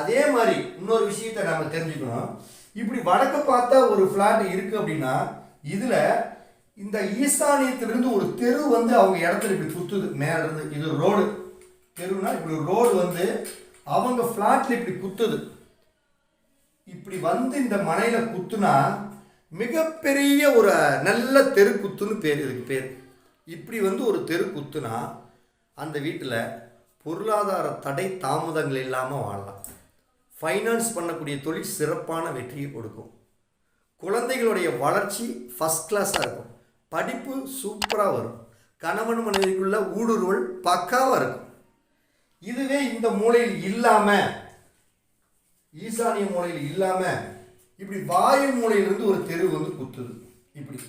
அதே மாதிரி இன்னொரு விஷயத்தை நம்ம தெரிஞ்சுக்கணும். இப்படி வடக்கு பார்த்தா ஒரு ஃப்ளாட் இருக்குது அப்படின்னா இதில் இந்த ஈசானியத்திலிருந்து ஒரு தெரு வந்து அவங்க இடத்துல இப்படி குத்துது மேலேருந்து இது ரோடு தெருனா இப்படி ஒரு ரோடு வந்து அவங்க ஃப்ளாட்டில் இப்படி குத்துது. இப்படி வந்து இந்த மனையில் குத்துனா மிகப்பெரிய ஒரு நல்ல தெருக்குத்துன்னு பேர் இதுக்கு பேர். இப்படி வந்து ஒரு தெரு குத்துனா அந்த வீட்டில் பொருளாதார தடை தாமதங்கள் இல்லாமல் வாழலாம். ஃபைனான்ஸ் பண்ணக்கூடிய தொழில் சிறப்பான வெற்றியை கொடுக்கும். குழந்தைகளுடைய வளர்ச்சி ஃபஸ்ட் கிளாஸாக இருக்கும். படிப்பு சூப்பராக வரும். கணவன் மனைவிக்குள்ள ஊடுருவல் பக்காவாக இருக்கும். இதுவே இந்த மூலையில் இல்லாமல் ஈசானிய மூலையில் இல்லாமல் இப்படி வாயு மூலையிலிருந்து ஒரு தெரு வந்து குத்துது. இப்படி.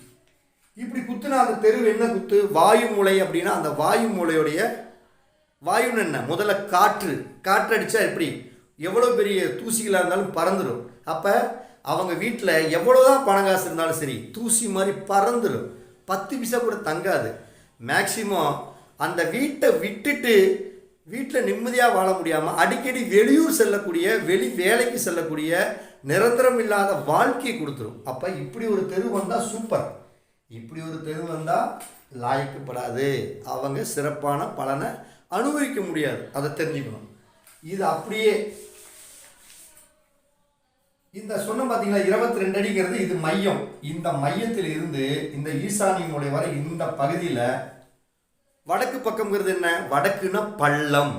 இப்படி குத்துனா அந்த தெரு என்ன குத்து? வாயு மூலை அப்படின்னா அந்த வாயு மூலையுடைய வாயுன்னு என்ன? முதல்ல காற்று. காற்று அடித்தா எப்படி? எவ்வளோ பெரிய தூசிகளாக இருந்தாலும் பறந்துடும் அப்போ அவங்க வீட்டில் எவ்வளோதான் பணம் காசு இருந்தாலும் சரி தூசி மாதிரி பறந்துடும் பத்து பைசா கூட தங்காது. மேக்சிமம் அந்த வீட்டை விட்டுட்டு வீட்டில் நிம்மதியாக வாழ முடியாமல் அடிக்கடி வெளியூர் செல்லக்கூடிய வெளி வேலைக்கு செல்லக்கூடிய நிரந்தரம் இல்லாத வாழ்க்கையை கொடுத்துரும். அப்போ இப்படி ஒரு தெரு வந்தால் சூப்பர் இப்படி ஒரு தெரு வந்தால் லாய்க்கப்படாது அவங்க சிறப்பான பலனை அனுபவிக்க முடியாது. அதை தெரிஞ்சுக்கணும். இது அப்படியே இந்த சொன்ன பார்த்தீங்களா இருபத்தி ரெண்டு அடிங்கிறது இது மையம். இந்த மையத்தில் இருந்து இந்த ஈசானியனுடைய மூலை வரை இந்த பகுதியில் வடக்கு பக்கம்ங்கிறது என்ன? வடக்குனா பள்ளம்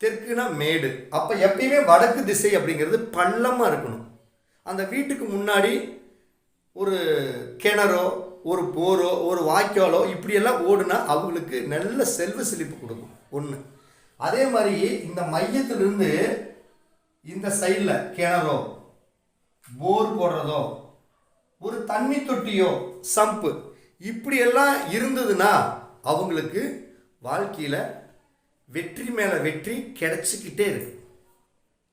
தெற்குனா மேடு. அப்போ எப்பயுமே வடக்கு திசை அப்படிங்கிறது பள்ளமாக இருக்கணும். அந்த வீட்டுக்கு முன்னாடி ஒரு கிணறோ ஒரு போரோ ஒரு வாய்க்காலோ இப்படியெல்லாம் ஓடுனா அவங்களுக்கு நல்ல செல்வ செழிப்பு கொடுக்கும். ஒன்று அதே மாதிரி இந்த மையத்திலிருந்து இந்த சைடில் கிணறோ போர் போடுறதோ ஒரு தண்ணி தொட்டியோ சம்பு இப்படியெல்லாம் இருந்ததுன்னா அவங்களுக்கு வாழ்க்கையில் வெற்றி மேலே வெற்றி கிடைச்சிக்கிட்டே இருக்கு.